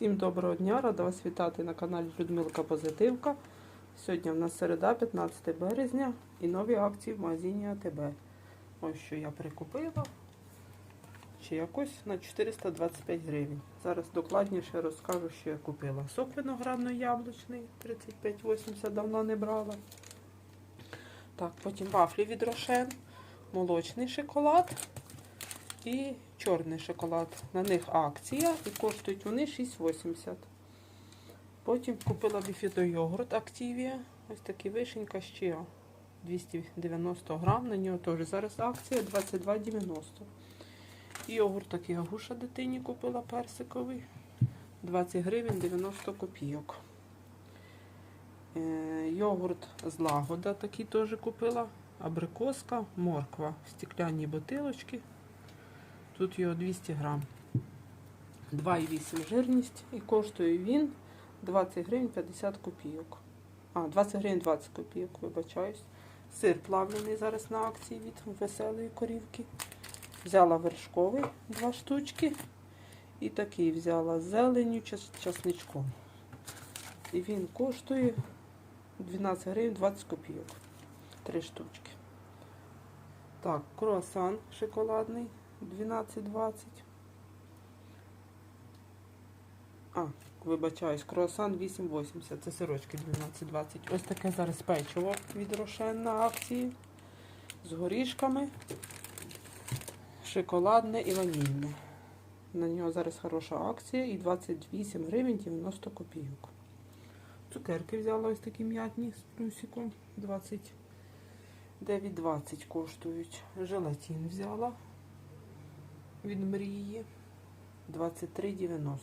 Всім доброго дня, рада вас вітати на каналі Людмилка Позитивка. Сьогодні в нас середа, 15 березня і нові акції в магазині АТБ. Ось що я прикупила. Чи якось на 425 гривень. Зараз докладніше розкажу, що я купила. Сок виноградно-яблучний 35,80 давно не брала. Так, потім вафлі від Рошен, молочний шоколад і чорний шоколад. На них акція і коштують вони 6,80. Потім купила біфідо йогурт Активія. Ось такий вишенька ще 290 грам. На нього теж зараз акція 22,90. І йогурт такий агуша дитині купила персиковий. 20 гривень 90 копійок. Е, йогурт з лагода такий теж купила. Абрикоска, морква, стеклянні бутилочки. Тут його 200 грам. 2,8 жирність і коштує він 20 гривень 50 копійок. А, 20 гривень 20 копійок, вибачаюсь. Сир плавлений зараз на акції від веселої корівки. Взяла вершковий 2 штучки. І такий взяла з зеленю часничком. І він коштує 12 гривень 20 копійок. 3 штучки. Так, круасан шоколадний 12,20. А, вибачаюсь, круасан 8,80. Це сирочки 12,20. Ось таке зараз печиво від Рошен на акції. З горішками. Шоколадне і ванільне. На нього зараз хороша акція і 28 гривень 90 копійок. Цукерки взяла ось такі м'ятні з плюсиком. 29,20 коштують. Желатин взяла від мрії 23,90.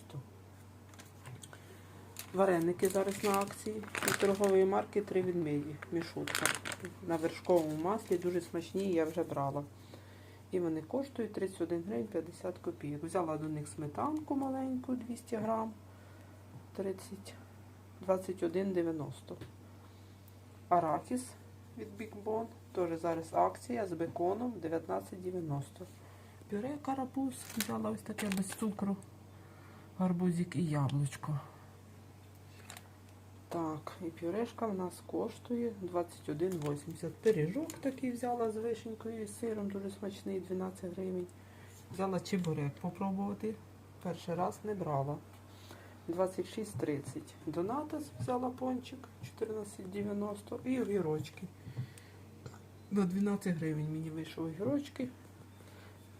Вареники зараз на акції від торгової марки 3 відмії. Мішутка. На вершковому маслі дуже смачні, я вже брала. І вони коштують 31 гривень 50 копійок. Взяла до них сметанку маленьку 200 грам 21,90. Арахіс від Big Bon. Теж зараз акція з беконом 19,90. Пюре карапуз взяла ось таке без цукру. Гарбузик і яблучко. Так, і пюрешка в нас коштує 21,80. Пиріжок такий взяла з вишенькою і сиром, дуже смачний, 12 гривень. Взяла чебурек попробувати. Перший раз не брала. 26,30. Донатас взяла пончик 14,90 і огірочки. На 12 гривень мені вийшов огірочки.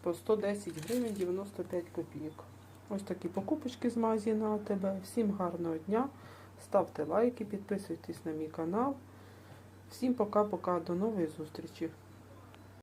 По 110 гривень 95 копійок. Ось такі покупочки з магазину АТБ. Всім гарного дня. Ставте лайки, підписуйтесь на мій канал. Всім пока-пока, до нової зустрічі!